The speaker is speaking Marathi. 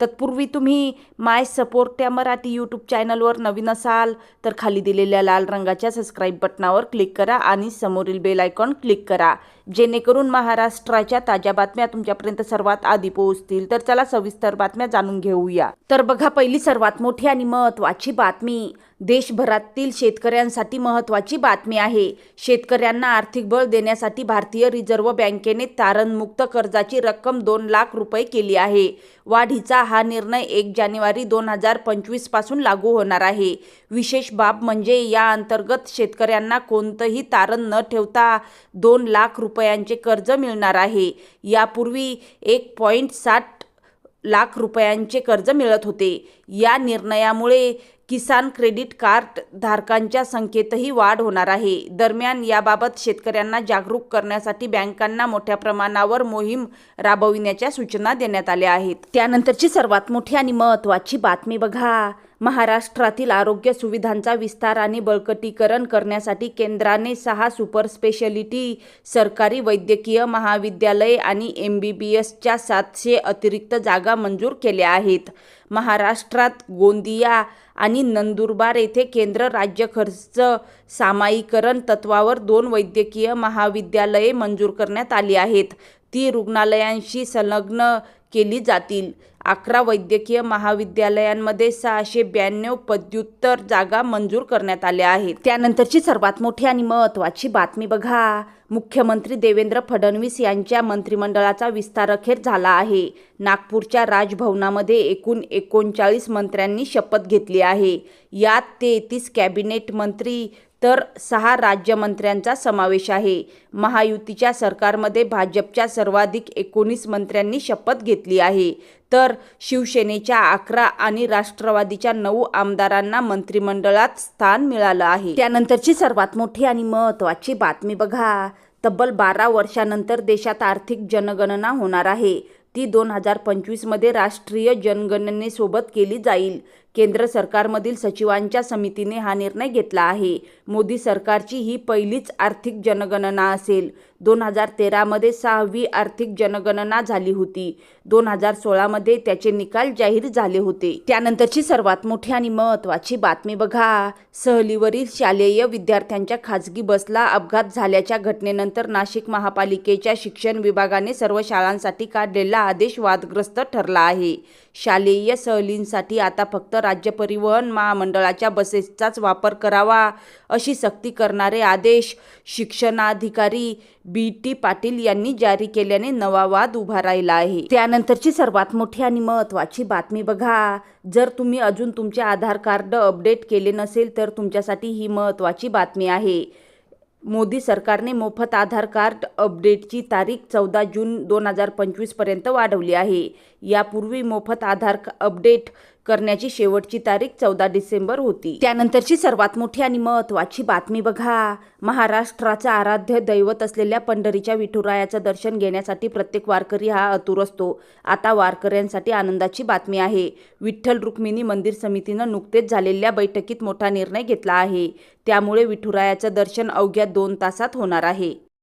तत्पूर्वी तुम्ही माय सपोर्ट या मराठी यूट्यूब चॅनलवर नवीन असाल तर खाली दिलेल्या लाल रंगाच्या सबस्क्राईब बटनावर क्लिक करा आणि समोरील बेल आयकॉन क्लिक करा. जेणेकरून महाराष्ट्राच्या ताज्या बातम्या तुमच्यापर्यंत सर्वात आधी पोहोचतील. तर चला सविस्तर बातम्या जाणून घेऊया. तर बघा पहिली सर्वात मोठी आणि महत्त्वाची बातमी. देशभरातील शेतकऱ्यांसाठी महत्त्वाची बातमी आहे. शेतकऱ्यांना आर्थिक बळ देण्यासाठी भारतीय रिझर्व्ह बँकेने तारणमुक्त कर्जाची रक्कम दोन लाख रुपये केली आहे. वाढीचा हा निर्णय एक जानेवारी दोन हजार पंचवीसपासून लागू होणार आहे. विशेष बाब म्हणजे या अंतर्गत शेतकऱ्यांना कोणतंही तारण न ठेवता दोन लाख रुपयांचे कर्ज मिळणार आहे. यापूर्वी एक पॉईंट साठ लाख रुपयांचे कर्ज मिळत होते. या निर्णयामुळे किसान क्रेडिट कार्ड धारकांच्या संख्येतही वाढ होणार आहे. दरम्यान याबाबत शेतकऱ्यांना जागरूक करण्यासाठी बँकांना मोठ्या प्रमाणावर मोहीम राबविण्याच्या सूचना देण्यात आल्या आहेत. त्यानंतरची सर्वात मोठी आणि महत्त्वाची बातमी बघा. महाराष्ट्रातील आरोग्य सुविधांचा विस्तार आणि बळकटीकरण करण्यासाठी केंद्राने सहा सुपर स्पेशालिटी सरकारी वैद्यकीय महाविद्यालय आणि एम बी बी एसच्या सातशे अतिरिक्त जागा मंजूर केल्या आहेत. महाराष्ट्रात गोंदिया आणि नंदुरबार येथे केंद्र राज्य खर्च सामायिकरण तत्वावर दोन वैद्यकीय महाविद्यालये मंजूर करण्यात आली आहेत. ती रुग्णालयांशी संलग्न केली जातील. अकरा वैद्यकीय महाविद्यालयांमध्ये सहाशे ब्याण्णव पदव्युत्तर जागा मंजूर करण्यात आल्या आहेत. त्यानंतरची सर्वात मोठी आणि महत्त्वाची बातमी बघा. मुख्यमंत्री देवेंद्र फडणवीस यांच्या मंत्रिमंडळाचा विस्तार अखेर झाला आहे. नागपूरच्या राजभवनामध्ये एकूण एकोणचाळीस मंत्र्यांनी शपथ घेतली आहे. यात तेहतीस कॅबिनेट मंत्री तर सहा राज्यमंत्र्यांचा समावेश आहे. महायुतीच्या सरकारमध्ये भाजपच्या सर्वाधिक एकोणीस मंत्र्यांनी शपथ घेतली आहे. तर शिवसेनेच्या अकरा आणि राष्ट्रवादीच्या नऊ आमदारांना मंत्रिमंडळात स्थान मिळालं आहे. त्यानंतरची सर्वात मोठी आणि महत्त्वाची बातमी बघा. तब्बल बारा वर्षानंतर देशात आर्थिक जनगणना होणार आहे. ती दोन हजार पंचवीसमध्ये राष्ट्रीय जनगणनेसोबत केली जाईल. केंद्र सरकारमधील सचिवांच्या समितीने हा निर्णय घेतला आहे. मोदी सरकारची ही पहिलीच आर्थिक जनगणना असेल. दोन हजार तेरामध्ये सहावी आर्थिक जनगणना झाली होती. दोन हजार सोळामध्ये त्याचे निकाल जाहीर झाले होते. त्यानंतरची सर्वात मोठी आणि महत्त्वाची बातमी बघा. सहलीवरील शालेय विद्यार्थ्यांच्या खाजगी बसला अपघात झाल्याच्या घटनेनंतर नाशिक महापालिकेच्या शिक्षण विभागाने सर्व शाळांसाठी काढलेला आदेश वादग्रस्त ठरला आहे. शालेय सहलींसाठी आता फक्त राज्य परिवहन महामंडळाच्या बसेसचाच वापर करावा अशी सक्ती करणारे आदेश शिक्षणाधिकारी बी टी पाटील यांनी जारी केल्याने नवा वाद उभा राहिला आहे. त्यानंतरची सर्वात मोठी आणि महत्त्वाची बातमी बघा. जर तुम्ही अजून तुमचे आधार कार्ड अपडेट केले नसेल तर तुमच्यासाठी ही महत्त्वाची बातमी आहे. मोदी सरकारने मोफत आधार कार्ड अपडेटची तारीख चौदा जून दोन हजार पंचवीसपर्यंत वाढवली आहे. यापूर्वी मोफत आधार अपडेट करण्याची शेवटची तारीख चौदा डिसेंबर होती. त्यानंतरची सर्वात मोठी आणि महत्त्वाची बातमी बघा. महाराष्ट्राचं आराध्य दैवत असलेल्या पंढरीच्या विठुरायाचं दर्शन घेण्यासाठी प्रत्येक वारकरी हा अतुर असतो. आता वारकऱ्यांसाठी आनंदाची बातमी आहे. विठ्ठल रुक्मिणी मंदिर समितीनं नुकतेच झालेल्या बैठकीत मोठा निर्णय घेतला आहे. त्यामुळे विठुरायाचं दर्शन अवघ्या दोन तासात होणार आहे.